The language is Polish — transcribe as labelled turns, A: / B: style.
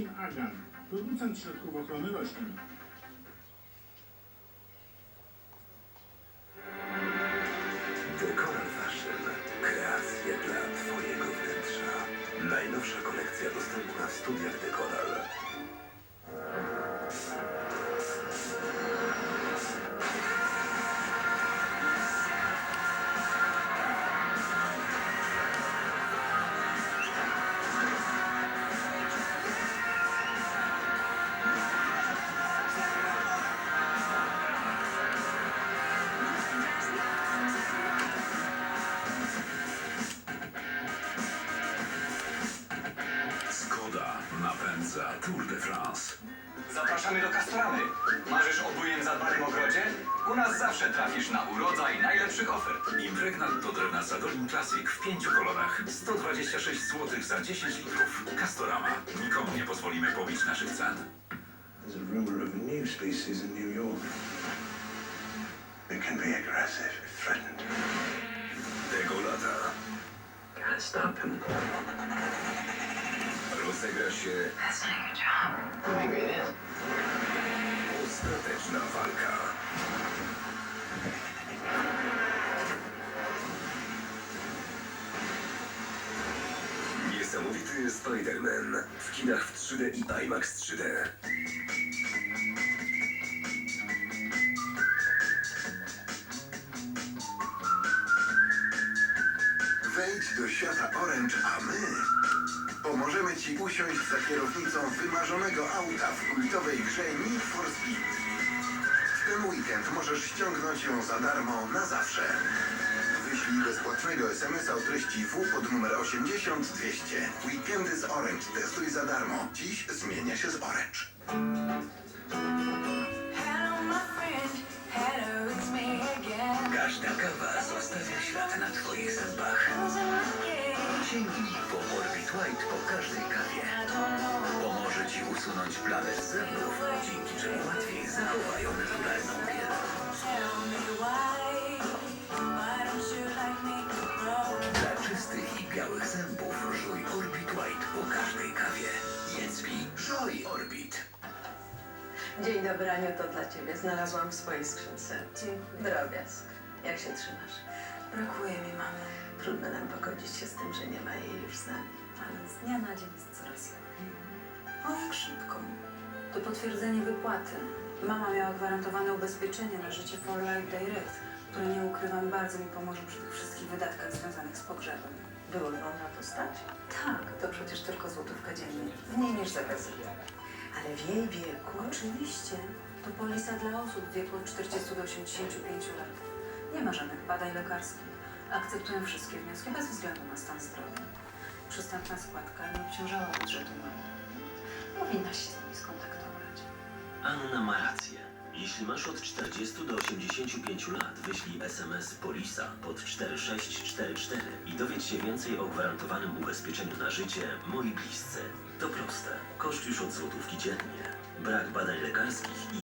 A: Team Agan, producent środków ochrony roślin.
B: Dekoral Fashion. Kreacje dla Twojego wnętrza. Najnowsza kolekcja dostępna w studiach Dekoral.
C: Zapraszamy do Castoramy. Marzysz o bujnym zadbanym ogrodzie? U nas zawsze trafisz na urodzaj najlepszych ofert.
D: Impregnat do drewna Sadolin Classic w pięciu kolorach. 126 zł za 10 litrów. Castorama. Nikomu nie pozwolimy pobić naszych cen.
B: There's a rumor of a new species in New York. It can be aggressive if threatened. Degolata. Can't stop him. Rozegra się
E: That's not your job. Maybe it is.
B: ostateczna walka. Niesamowity Spider-Man w kinach w 3D i IMAX 3D.
F: Wejdź do świata Orange, a my pomożemy Ci usiąść za kierownicą wymarzonego auta w kultowej grze Need for Speed. W ten weekend możesz ściągnąć ją za darmo na zawsze. Wyślij bezpłatnego SMS-a o treści W pod numer 80200. Weekendy z Orange testuj za darmo. Dziś z
B: Sięgnij po Orbit White po każdej kawie. Pomoże Ci usunąć plamę z zębów, dzięki czemu łatwiej zachowają naturalną biel.
E: Tell me why. Why don't you like me?
B: Dla czystych i białych zębów żuj Orbit White po każdej kawie. Jedz mi, żuj Orbit.
G: Dzień dobry, Aniu, to dla Ciebie. Znalazłam w swojej skrzynce.
E: Dziękuję.
G: Drobiazg. Jak się trzymasz?
E: Brakuje mi mamy,
G: Trudno nam pogodzić się z tym, że nie ma jej już z nami.
E: ale z dnia na dzień jest coraz lepiej. O, jak szybko. To potwierdzenie wypłaty. Mama miała gwarantowane ubezpieczenie na życie For Life Direct, które nie ukrywam bardzo mi pomoże przy tych wszystkich wydatkach związanych z pogrzebem.
G: Było ją na to stać?
E: Tak, to przecież tylko złotówka dziennie.
G: Mniej niż za. Ale w jej wieku...
E: Oczywiście. To polisa dla osób w wieku od 40 do 85 lat. Nie ma żadnych badań lekarskich. Akceptuję wszystkie wnioski bez względu na stan zdrowia. Przystępna składka nie obciążała budżetu mamy. Powinnaś się z nimi skontaktować.
H: Anna ma rację. Jeśli masz od 40 do 85 lat, wyślij SMS POLISA pod 4644 i dowiedz się więcej o gwarantowanym ubezpieczeniu na życie moi bliscy. To proste. Koszt już od złotówki dziennie. Brak badań lekarskich i